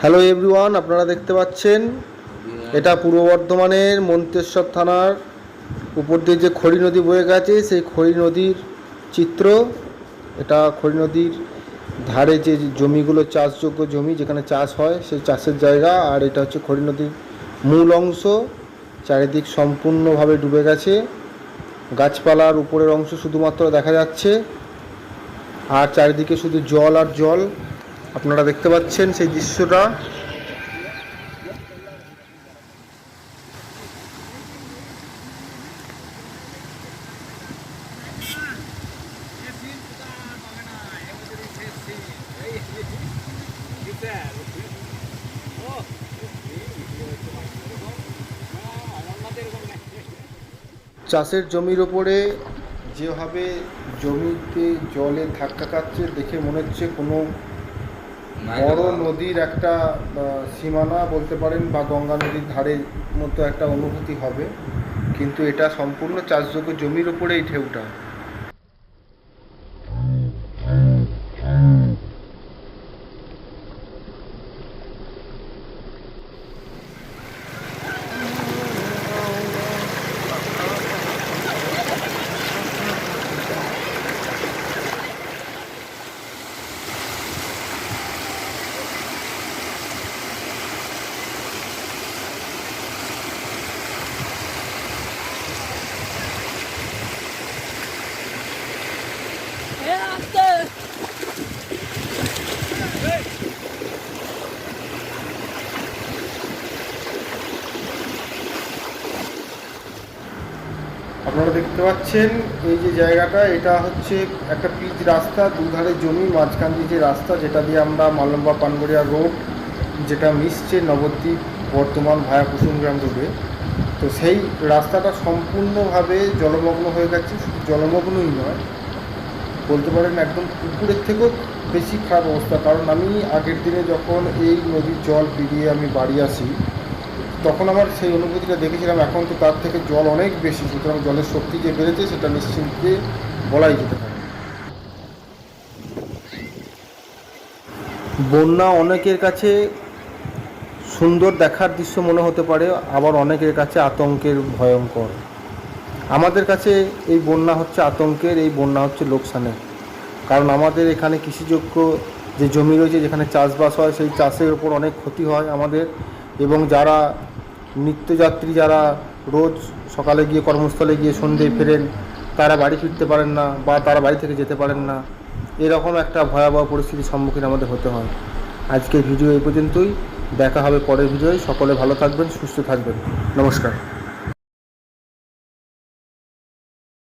Hello everyone আপনারা দেখতে পাচ্ছেন? এটা পূর্ব বর্ধমানের মন্তেশ্বর থানার উপর দিয়ে যে খড়ি নদী বয়ে গেছে, সেই খড়ি নদীর চিত্র। এটা খড়ি নদীর ধারে যে জমিগুলো, চাষযোগ্য জমি যেখানে চাষ হয়, সেই চাষের জায়গা। আর এটা হচ্ছে খড়ি নদীর মূল অংশ। চারিদিক সম্পূর্ণভাবে ডুবে গেছে। গাছপালার উপরের অংশ শুধুমাত্র দেখা যাচ্ছে। আর চারিদিকে শুধু জল আর জল। আপনারা দেখতে পাচ্ছেন সেই দৃশ্যটা। চাষের জমির ওপরে যেভাবে জমিতে জলে ধাক্কা খাচ্ছে, দেখে মনে হচ্ছে কোনো বড় নদীর একটা আহ, সীমানা বলতে পারেন বা গঙ্গা নদীর ধারে মতো একটা অনুভূতি হবে। কিন্তু এটা সম্পূর্ণ চাষযোগ্য জমির ওপরে এই ঢেউটা আপনারা দেখতে পাচ্ছেন এই যে জায়গাটা, এটা হচ্ছে একটা পিচ রাস্তা, দুধারে জমি, মাঝখান দিয়ে যে রাস্তা, যেটা দিয়ে আমরা মালম্বা পানগড়িয়া রোড যেটা মিশছে নবদ্বীপ বর্তমান ভায়া কুসুমগ্রাম রোডে তো সেই রাস্তাটা সম্পূর্ণভাবে জলমগ্ন হয়ে গেছে জলমগ্নই নয় বলতে পারেন একদম পুকুরের থেকেও বেশি খারাপ অবস্থা। কারণ আমি আগের দিনে যখন এই নদীর জল পেরিয়ে আমি বাড়ি আসি, তখন আমার সেই অনুভূতিটা দেখেছিলাম। এখন তো তার থেকে জল অনেক বেশি, সুতরাং জলের শক্তি যে বেড়েছে সেটা নিশ্চিন্তে বলাই যেতে পারে। বন্যা অনেকের কাছে সুন্দর দেখার দৃশ্য মনে হতে পারে, আবার অনেকের কাছে আতঙ্কের ভয়ঙ্কর। আমাদের কাছে এই বন্যা হচ্ছে আতঙ্কের, এই বন্যা হচ্ছে লোকসানের। কারণ আমাদের এখানে কৃষিযোগ্য যে জমি রয়েছে, যেখানে চাষবাস হয়, সেই চাষের ওপর অনেক ক্ষতি হয় আমাদের। এবং যারা নিত্যযাত্রী, যারা রোজ সকালে গিয়ে কর্মস্থলে গিয়ে সন্ধ্যেয় ফেরেন, তারা বাড়ি ফিরতে পারেন না বা তারা বাড়ি থেকে যেতে পারেন না। এরকম একটা ভয়াবহ পরিস্থিতির সম্মুখীন আমাদের হতে হয়। আজকের ভিডিও এই পর্যন্তই। দেখা হবে পরের ভিডিওয়। সকলে ভালো থাকবেন, সুস্থ থাকবেন। নমস্কার।